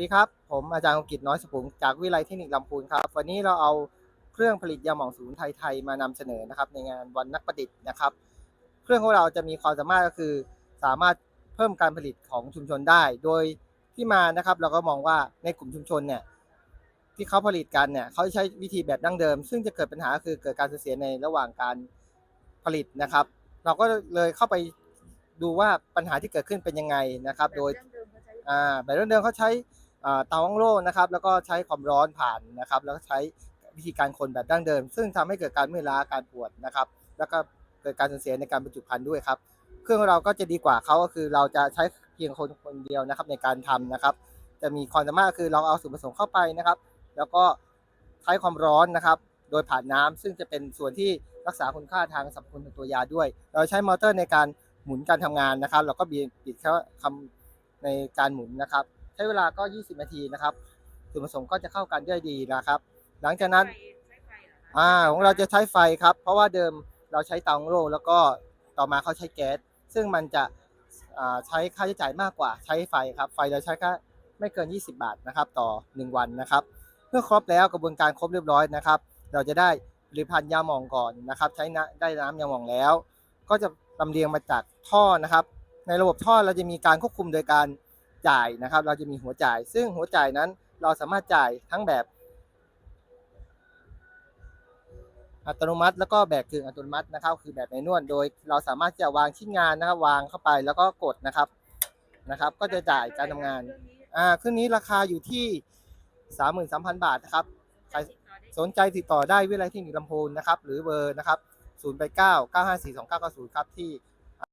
สวัสดีครับ ผมอาจารย์องกิจน้อยสุขุมจากวิไลเทคนิคลำพูนครับ วันนี้เราเอาเครื่องผลิตยาหม่องศูนย์ไทยไทยมานำเสนอนะครับ ในงานวันนักประดิษฐ์นะครับ เครื่องของเราจะมีความสามารถก็คือ สามารถเพิ่มการผลิตของชุมชนได้ โดยที่มานะครับ เราก็มองว่าในกลุ่มชุมชนเนี่ยที่เขาผลิตกันเนี่ยเขาใช้วิธีแบบดั้งเดิม ซึ่งจะเกิดปัญหาคือเกิดการสูญเสียในระหว่างการผลิตนะครับ เราก็เลยเข้าไปดูว่าปัญหาที่เกิดขึ้นเป็นยังไงนะครับ โดยอ่าแบบเดิมๆเขาใช้อ่า เตาอั้งโล่นะครับแล้วก็ใช้ความร้อนผ่านนะครับแล้วก็ใช้วิธีการคนแบบดั้งเดิม ซึ่งทำให้เกิดการเมื่อยล้าการปวดนะครับแล้วก็เกิดการสูญเสียในการบรรจุภัณฑ์ด้วยครับเครื่องของเราก็จะดีกว่าเขาก็คือเราจะใช้เพียงคนคนเดียวนะครับในการทำนะครับ จะมีความสามารถคือเราเอาส่วนผสมเข้าไปนะครับ แล้วก็ใช้ความร้อนนะครับ โดยผ่านน้ำซึ่งจะเป็นส่วนที่รักษาคุณค่าทางสรรพคุณของตัวยาด้วย เราใช้มอเตอร์ในการหมุนการทำงานนะครับ เราก็บีบปิดแค่คำในการหมุนนะครับ ช้เวลาก็ 20 นาทีนะครับส่วนผสมก็จะเข้ากันได้ดีนะครับ หลังจากนั้นอ่าของเราจะใช้ไฟครับ เพราะว่าเดิมเราใช้เตาอั้งโล่แล้วก็ต่อมาเขาใช้แก๊สซึ่งมันจะอ่าใช้ค่าใช้จ่ายมากกว่าใช้ไฟครับ ไฟเราใช้แค่ไม่เกิน 20 บาทนะครับ ต่อ 1 วันนะครับ เมื่อครบแล้วกระบวนการครบเรียบร้อยนะครับ เราจะได้ผลิตภัณฑ์ยาหมองก่อนนะครับ ใช้น้ำได้น้ำยาหมองแล้ว ก็จะลำเลียงมาจากท่อนะครับ ในระบบท่อเราจะมีการควบคุมโดยการ จ่ายนะครับ เราจะมีหัวจ่าย ซึ่งหัวจ่ายนั้นเราสามารถจ่ายทั้งแบบ อัตโนมัติ แล้วก็แบบกึ่งอัตโนมัตินะครับ คือแบบในนวดโดย เราสามารถจะวางชิ้นงานนะครับ วางเข้าไปแล้วก็กดนะครับนะครับ ก็จะจ่ายการทำงานอ่าเครื่องนี้ราคาอยู่ที่33,000บาทนะครับใครสนใจติดต่อได้วิไลเทคนิคลำพูนนะครับ หรือเบอร์นะครับ089 954 2990ครับที่